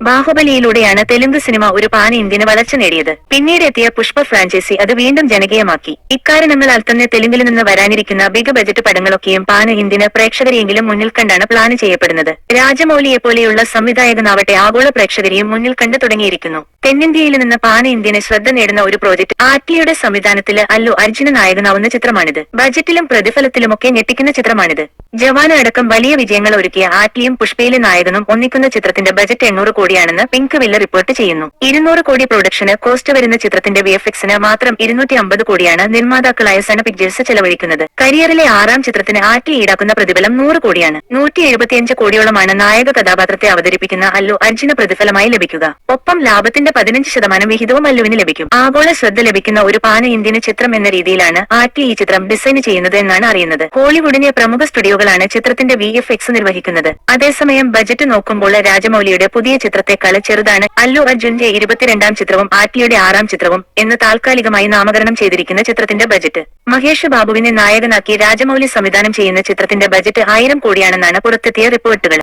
ബാഹുബലിയിലൂടെയാണ് Telugu cinema ഒരു pan Indian വളർച്ച നേടിയത്. പിന്നീട് എത്തിയ പുഷ്പ ഫ്രാഞ്ചൈസി അത് വീണ്ടും ജനകീയമാക്കി. ഇക്കാരണങ്ങളാൽ തന്നെ തെലുങ്കിൽ നിന്ന് വരാനിരിക്കുന്ന ബിഗ് ബജറ്റ് പടങ്ങളൊക്കെയും പാൻ ഇന്ത്യന് പ്രേക്ഷകരെയെങ്കിലും മുന്നിൽ കണ്ടാണ് പ്ലാൻ ചെയ്യപ്പെടുന്നത്. രാജമൌലിയെ പോലെയുള്ള സംവിധായകനാവട്ടെ ആഗോള പ്രേക്ഷകരെയും മുന്നിൽ കണ്ടു തുടങ്ങിയിരിക്കുന്നു. തെന്നിന്ത്യയിൽ നിന്ന് പാൻ ഇന്ത്യന് ശ്രദ്ധ നേടുന്ന ഒരു പ്രോജക്ട് ആറ്റിയുടെ സംവിധാനത്തിൽ അല്ലു അർജുന നായകനാവുന്ന ചിത്രമാണിത്. ബജറ്റിലും പ്രതിഫലത്തിലുമൊക്കെ ഞെട്ടിക്കുന്ന ചിത്രമാണിത്. ജവാന അടക്കം വലിയ വിജയങ്ങൾ ഒരുക്കിയ ആറ്റ്ലിയും പുഷ്പയിലെ നായകനും ഒന്നിക്കുന്ന ചിത്രത്തിന്റെ ബജറ്റ് എണ്ണൂറ് കോടിയാണെന്ന് പിങ്ക് വില്ല റിപ്പോർട്ട് ചെയ്യുന്നു. ഇരുന്നൂറ് കോടി പ്രൊഡക്ഷന് കോസ്റ്റ് വരുന്ന ചിത്രത്തിന്റെ വി എഫ് എക്സിന് മാത്രം ഇരുന്നൂറ്റി അമ്പത് കോടിയാണ് നിർമ്മാതാക്കളായ സന പിക്ചേഴ്സ് ചെലവഴിക്കുന്നത്. കരിയറിലെ ആറാം ചിത്രത്തിന് ആറ്റ്ലി ഈടാക്കുന്ന പ്രതിഫലം നൂറ് കോടിയാണ്. നൂറ്റി എഴുപത്തിയഞ്ച് കോടിയോളമാണ് നായക കഥാപാത്രത്തെ അവതരിപ്പിക്കുന്ന അല്ലു അർജുന പ്രതിഫലമായി ലഭിക്കുക. ഒപ്പം ലാഭത്തിന്റെ പതിനഞ്ച് ശതമാനം വിഹിതവും അല്ലുവിന് ലഭിക്കും. ആഗോള ശ്രദ്ധ ലഭിക്കുന്ന ഒരു പാന ഇന്ത്യൻ ചിത്രം എന്ന രീതിയിലാണ് ആറ്റ്ലി ഈ ചിത്രം ഡിസൈൻ ചെയ്യുന്നത് എന്നാണ് അറിയുന്നത്. ഹോളിവുഡിനെ പ്രമുഖ സ്റ്റുഡിയോകളാണ് ചിത്രത്തിന്റെ വി എഫ് എക്സ് നിർവഹിക്കുന്നത്. അതേസമയം ബജറ്റ് നോക്കുമ്പോൾ രാജമൌലിയുടെ പുതിയ ചിത്രത്തെക്കാൾ ചെറുതാണ് അല്ലു അർജുന്റെ ഇരുപത്തിരണ്ടാം ചിത്രവും ആറ്റിയുടെ ആറാം ചിത്രവും എന്ന് താൽക്കാലികമായി നാമകരണം ചെയ്തിരിക്കുന്ന ചിത്രത്തിന്റെ ബജറ്റ്. മഹേഷ് ബാബുവിനെ നായകനാക്കി രാജമൌലി സംവിധാനം ചെയ്യുന്ന ചിത്രത്തിന്റെ ബജറ്റ് ആയിരം കോടിയാണെന്നാണ് പുറത്തെത്തിയ റിപ്പോർട്ടുകൾ.